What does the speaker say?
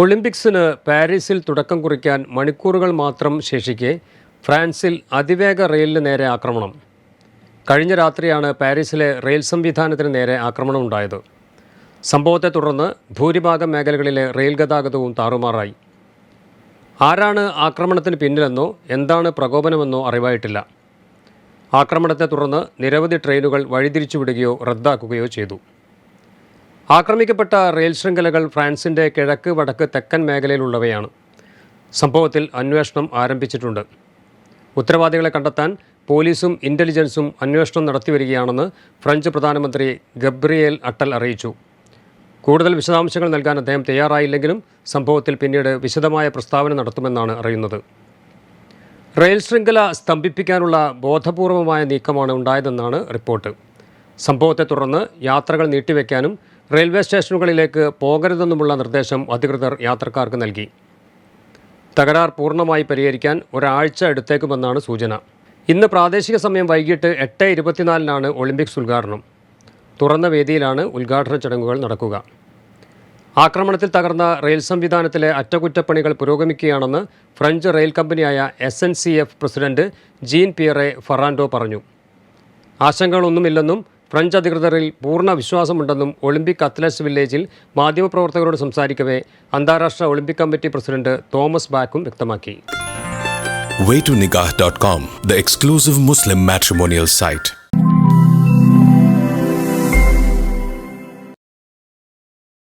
ഒളിമ്പിക്സിന് പാരീസിൽ തുടക്കം കുറിക്കാൻ മണിക്കൂറുകൾ മാത്രം ശേഷിക്കെ ഫ്രാൻസിൽ അതിവേഗ റെയിലിന് നേരെ ആക്രമണം. കഴിഞ്ഞ രാത്രിയാണ് പാരീസിലെ റെയിൽ സംവിധാനത്തിന് നേരെ ആക്രമണം ഉണ്ടായത്. സംഭവത്തെ തുടർന്ന് ഭൂരിഭാഗം മേഖലകളിലെ റെയിൽ ഗതാഗതവും താറുമാറായി. ആരാണ് ആക്രമണത്തിന് പിന്നിലെന്നോ എന്താണ് പ്രകോപനമെന്നോ അറിവായിട്ടില്ല. ആക്രമണത്തെ തുടർന്ന് നിരവധി ട്രെയിനുകൾ വഴിതിരിച്ചുവിടുകയോ റദ്ദാക്കുകയോ ചെയ്തു. ആക്രമിക്കപ്പെട്ട റെയിൽ ശൃംഖലകൾ ഫ്രാൻസിന്റെ കിഴക്ക് വടക്ക് തെക്കൻ മേഖലയിലുള്ളവയാണ്. സംഭവത്തിൽ അന്വേഷണം ആരംഭിച്ചിട്ടുണ്ട്. ഉത്തരവാദികളെ കണ്ടെത്താൻ പോലീസും ഇന്റലിജൻസും അന്വേഷണം നടത്തിവരികയാണെന്ന് ഫ്രഞ്ച് പ്രധാനമന്ത്രി ഗബ്രിയേൽ അട്ടൽ അറിയിച്ചു. കൂടുതൽ വിശദാംശങ്ങൾ നൽകാൻ അദ്ദേഹം തയ്യാറായില്ലെങ്കിലും സംഭവത്തിൽ പിന്നീട് വിശദമായ പ്രസ്താവന നടത്തുമെന്നാണ് അറിയുന്നത്. റെയിൽ ശൃംഖല സ്തംഭിപ്പിക്കാനുള്ള ബോധപൂർവമായ നീക്കമാണ് ഉണ്ടായതെന്നാണ് റിപ്പോർട്ട്. സംഭവത്തെ തുടർന്ന് യാത്രകൾ നീട്ടിവെക്കാനും റെയിൽവേ സ്റ്റേഷനുകളിലേക്ക് പോകരുതെന്നുമുള്ള നിർദ്ദേശം അധികൃതർ യാത്രക്കാർക്ക് നൽകി. തകരാർ പൂർണമായി പരിഹരിക്കാൻ ഒരാഴ്ച എടുത്തേക്കുമെന്നാണ് സൂചന. ഇന്ന് പ്രാദേശിക സമയം വൈകിട്ട് എട്ട് ഇരുപത്തിനാലിനാണ് ഒളിമ്പിക്സ് ഉദ്ഘാടനം. തുറന്ന വേദിയിലാണ് ഉദ്ഘാടന ചടങ്ങുകൾ നടക്കുക. ആക്രമണത്തിൽ തകർന്ന റെയിൽ സംവിധാനത്തിലെ അറ്റകുറ്റപ്പണികൾ പുരോഗമിക്കുകയാണെന്ന് ഫ്രഞ്ച് റെയിൽ കമ്പനിയായ S N C F president Jean Pierre Farandou പറഞ്ഞു. ആശങ്കകളൊന്നുമില്ലെന്നും ഫ്രഞ്ച് അധികൃതരിൽ പൂർണ വിശ്വാസമുണ്ടെന്നും ഒളിമ്പിക് അത്ലറ്റ്സ് വില്ലേജിൽ മാധ്യമപ്രവർത്തകരോട് സംസാരിക്കവേ അന്താരാഷ്ട്ര ഒളിമ്പിക് കമ്മിറ്റി പ്രസിഡന്റ് തോമസ് ബാക്കും വ്യക്തമാക്കി waytonikah.com, the exclusive Muslim matrimonial site.